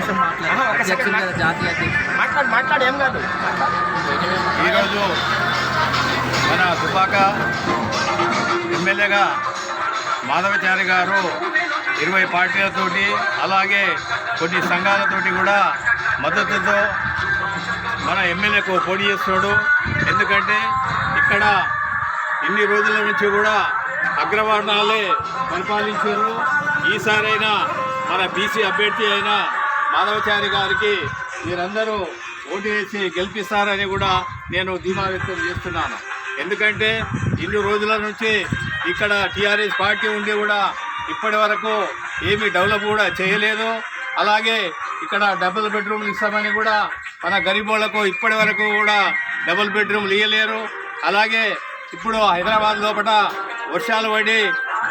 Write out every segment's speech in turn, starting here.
కదా జాతీయ మాట్లాడు మాట్లాడు ఏం కాదు. ఈరోజు మన దుబాక ఎమ్మెల్యేగా మాధవచారి గారు ఇరవై పార్టీలతోటి అలాగే కొన్ని సంఘాలతోటి కూడా మద్దతుతో మన ఎమ్మెల్యేకు పోటీ చేస్తున్నాడు. ఎందుకంటే ఇక్కడ ఇన్ని రోజుల నుంచి కూడా అగ్రవర్ణాలే పరిపాలించారు. ఈసారైనా మన బీసీ అభ్యర్థి అయిన మాధవచారి గారికి మీరందరూ ఓటు వేసి గెలిపిస్తారని కూడా నేను ధీమా వ్యక్తం చేస్తున్నాను. ఎందుకంటే ఇన్ని రోజుల నుంచి ఇక్కడ టీఆర్ఎస్ పార్టీ ఉండి కూడా ఇప్పటి వరకు ఏమీ డెవలప్ కూడా చేయలేదు. అలాగే ఇక్కడ డబుల్ బెడ్రూమ్లు ఇస్తామని కూడా మన గరీబోళ్ళకు ఇప్పటి వరకు కూడా డబుల్ బెడ్రూమ్లు ఇవ్వలేరు అలాగే ఇప్పుడు హైదరాబాద్ లోపల వర్షాలు పడి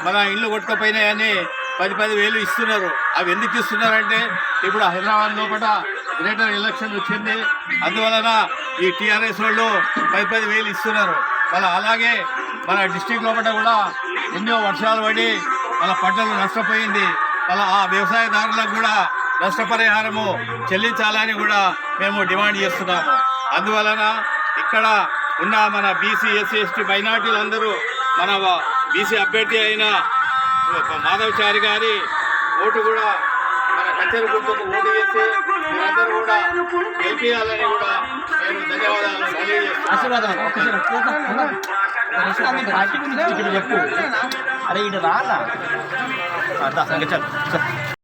మన ఇల్లు కొట్టుకుపోయినాయని పది పది వేలు ఇస్తున్నారు. అవి ఎందుకు ఇస్తున్నారంటే ఇప్పుడు హైదరాబాద్ లోపల గ్రేటర్ ఎలక్షన్ వచ్చింది. అందువలన ఈ టీఆర్ఎస్ వాళ్ళు పది పది వేలు ఇస్తున్నారు. మన అలాగే మన డిస్టిక్ లోపల కూడా ఎన్నో వర్షాలు పడి మన పంటలు నష్టపోయింది. మళ్ళీ ఆ వ్యవసాయదారులకు కూడా నష్టపరిహారము చెల్లించాలని కూడా మేము డిమాండ్ చేస్తున్నాము. అందువలన ఇక్కడ ఉన్న మన బీసీ ఎస్సీ ఎస్టీ మైనార్టీలు అందరూ మన బీసీ అభ్యర్థి అయిన మాధవచారి గారి ఓటు కూడా మన కచేరి గుర్తుకు ఓటు చేసి మీరందరూ కూడా గెలిపించాలని కూడా నేను ధన్యవాదాలు తెలియజేస్తున్నాను. చెప్పు. అరే ఇటు రాదా అదా చెప్పు.